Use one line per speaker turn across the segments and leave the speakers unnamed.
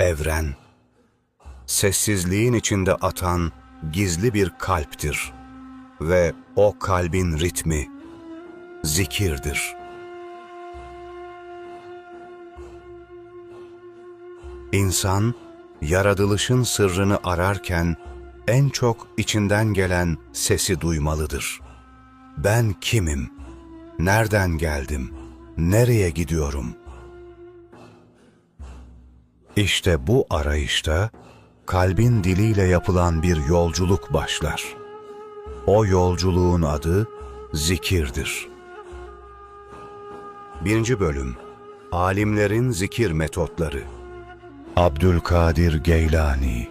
evren, sessizliğin içinde atan gizli bir kalptir ve o kalbin ritmi zikirdir. İnsan, yaratılışın sırrını ararken en çok içinden gelen sesi duymalıdır. Ben kimim? Nereden geldim? Nereye gidiyorum? İşte bu arayışta kalbin diliyle yapılan bir yolculuk başlar. O yolculuğun adı zikirdir. Birinci Bölüm Alimlerin Zikir Metotları Abdülkadir Geylani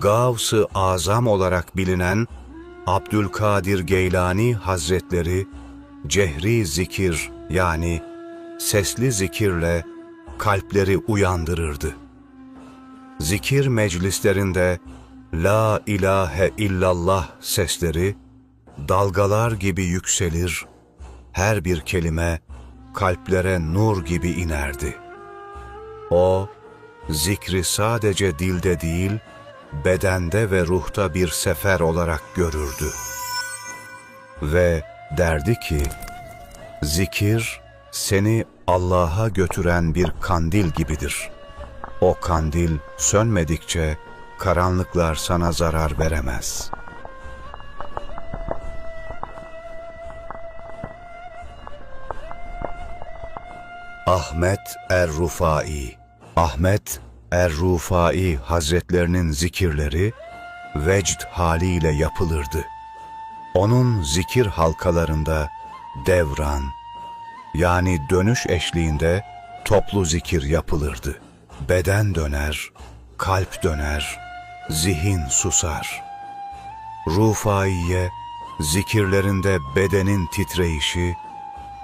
Gavs-ı Azam olarak bilinen Abdülkadir Geylani Hazretleri cehri zikir yani sesli zikirle kalpleri uyandırırdı. Zikir meclislerinde La ilahe illallah sesleri dalgalar gibi yükselir, her bir kelime kalplere nur gibi inerdi. O, zikri sadece dilde değil, bedende ve ruhta bir sefer olarak görürdü. Ve derdi ki, zikir seni Allah'a götüren bir kandil gibidir. O kandil sönmedikçe karanlıklar sana zarar veremez. Ahmet Er-Rufai Ahmet Er-Rufai Hazretlerinin zikirleri vecd haliyle yapılırdı. Onun zikir halkalarında devran, yani dönüş eşliğinde toplu zikir yapılırdı. Beden döner, kalp döner, zihin susar. Rufaiye, zikirlerinde bedenin titreyişi,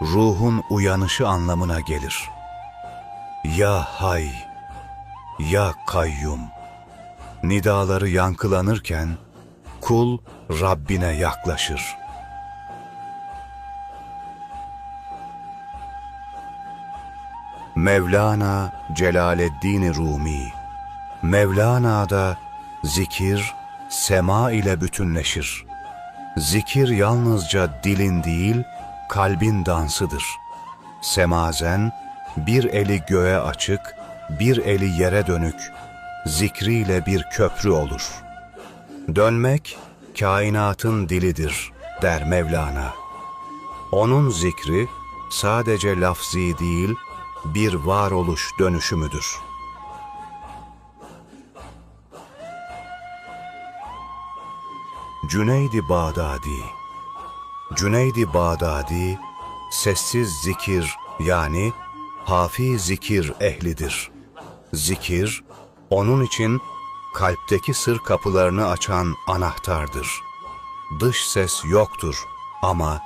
ruhun uyanışı anlamına gelir. Ya Hay, Ya Kayyum. Nidaları yankılanırken, kul Rabbine yaklaşır. Mevlana Celaleddin Rumi Mevlana'da zikir sema ile bütünleşir. Zikir yalnızca dilin değil, kalbin dansıdır. Semazen, bir eli göğe açık, bir eli yere dönük, zikriyle bir köprü olur. Dönmek, kainatın dilidir, der Mevlana. Onun zikri, sadece lafzi değil, bir varoluş dönüşümüdür. Cüneydi Bağdadi Cüneydi Bağdadi, sessiz zikir yani hafi zikir ehlidir. Zikir, onun için kalpteki sır kapılarını açan anahtardır. Dış ses yoktur ama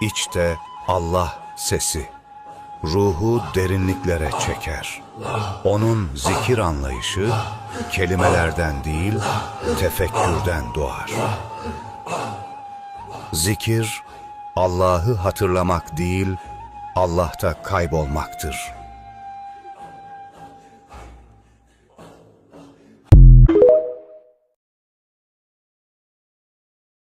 içte Allah sesi. Ruhu derinliklere çeker. Onun zikir anlayışı kelimelerden değil, tefekkürden doğar. Zikir, Allah'ı hatırlamak değil, Allah'ta kaybolmaktır.''